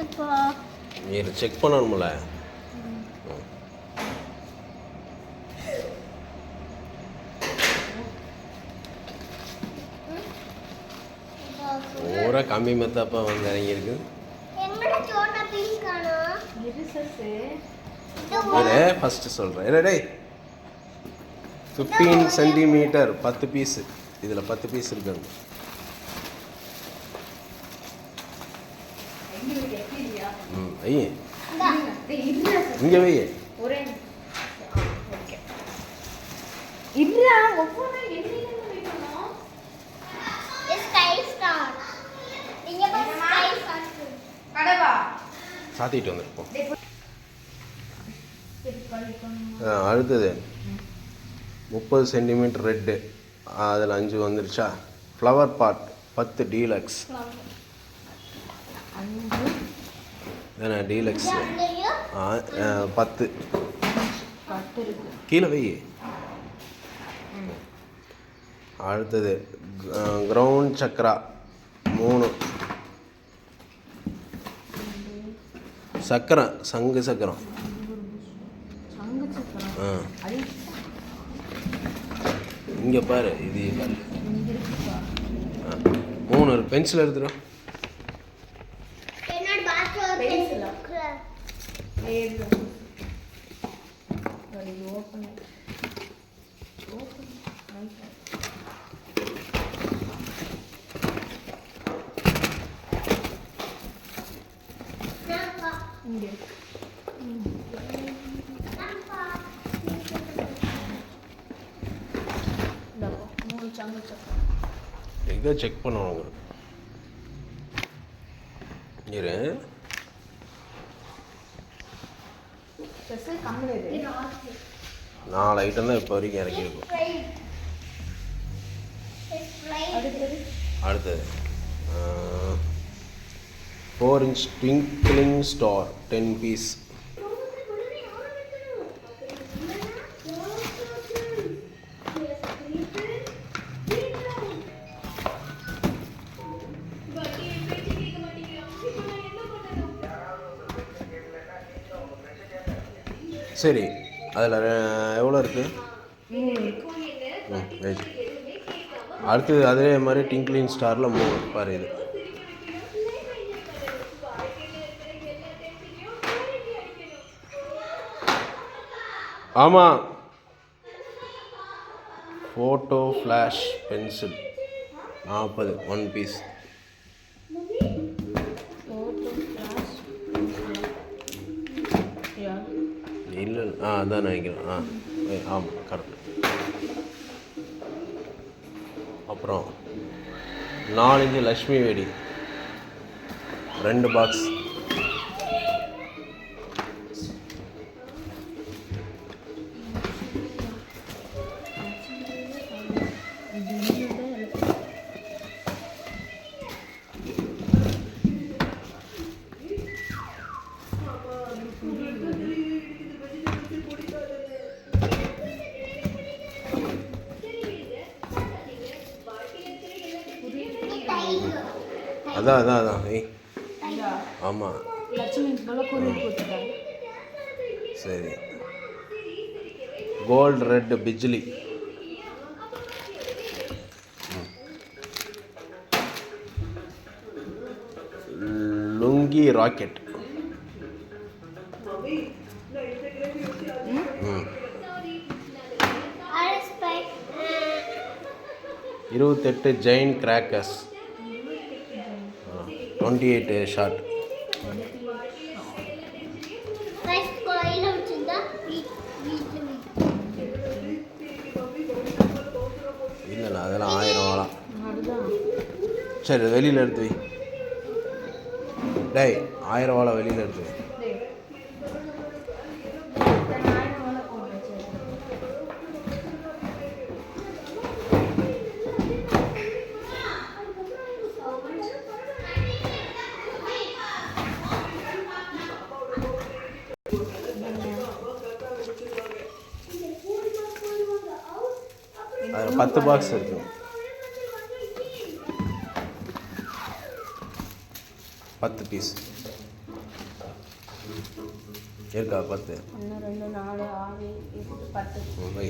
எடுத்துப்பா இது செக் பண்ணணும்ல. ஊரா கம்மி மெத்தாப்பா வந்து இறங்கியிருக்கு. எங்கட சோட்டா பிங்க் காணா? இரு ஃபஸ்ட்டு சொல்கிறேன் டேய். ஃபிஃப்டீன் சென்டிமீட்டர் பத்து பீஸு இதில் பத்து பீஸ் இருக்குங்க ம் ஐயே இங்கே வை. சாத்திட்டு வந்திருப்போம் ஆ, அடுத்தது முப்பது சென்டிமீட்டர் ரெட்டு. அதில் அஞ்சு வந்துருச்சா? ஃப்ளவர் பாட் பத்து டீலக்ஸ் தானே டீலக்ஸ் பத்து. கீழே வை. அடுத்தது கிரவுண்ட் சக்ரா மூணு. சக்கரம் சங்கு சக்கரம். சங்கு சக்கரம். ஆ. அது இங்கே பாரு இது மூணு பென்சில் எடுத்துடும் என்னோட பாத்ரூம் Pencil ஆ? பென்சில் ஏது அது ஓப்பன் ஓப்பன் நான்ப்பா இங்க இதை செக் பண்ணணும் இரு. நாலு ஐட்டம் தான் இப்போ வரைக்கும் இறக்கியிருக்கோம் அடுத்தது அடுத்தது four inch twinkling star ten piece சரி. அதில் எவ்வளோ இருக்குது ம் அடுத்தது அதே மாதிரி டிங்க்லிங் ஸ்டாரில் மூணு பாரு இது. ஆமாம் ஃபோட்டோ ஃப்ளாஷ் பென்சில் நாற்பது ஒன் பீஸ் இல்லை ஆ அதான் நினைக்கிறேன். ஆ ஆமாம் கரெக்ட் அப்புறம் நாலஞ்சு லக்ஷ்மி வெடி. ரெண்டு பாக்ஸ் அதான் அதான் அதான் ஏய் ஆமாம் லட்சுமி போல குறி கொடுத்துட்டாங்க சரி கோல்டு ரெட் பிஜ்லி லுங்கி ராக்கெட் ம் ஆர்எஸ்பை இருபத்தெட்டு Jain crackers twenty eight short இல்லைண்ணா அதெல்லாம் ஆயிரம் அதுதான் சரி வெளியில் எடுத்து வை டேய் ஆயிரம் வாழை வெளியில் இருக்கு டேய். பத்து பாக்ஸ் இருக்கு பத்து பீஸ் இருக்கா பத்து? ரெண்டு நாலு ஆறு பத்து. வை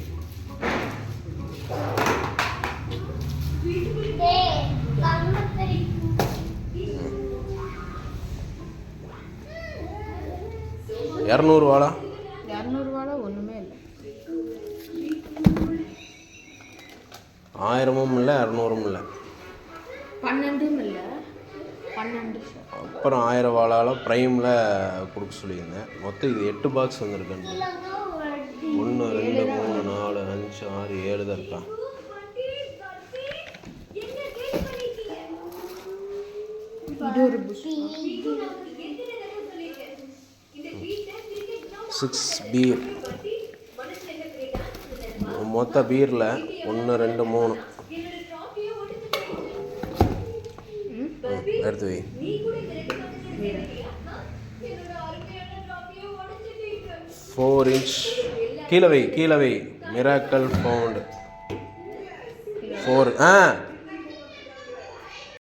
ஆயிரமும் இல்லை இரநூறும் இல்லை. பன்னெண்டும் இல்லை பன்னெண்டு அப்புறம் ஆயிரம் வாழால ப்ரைமில் கொடுக்க சொல்லியிருந்தேன். மொத்தம் இது எட்டு பாக்ஸ் வந்திருக்குன்னு. ஒன்று ரெண்டு மூணு நாலு அஞ்சு ஆறு ஏழு தான் இருக்கா? சிக்ஸ் பீர் மொத்த பீரில் ஒன்று ரெண்டு மூணு. எடுத்து வை. ஃபோர் இன்ச் கீழே வை கீழே வை. மிராக்கல் ஃபவுண்ட் ஃபோர் ஆ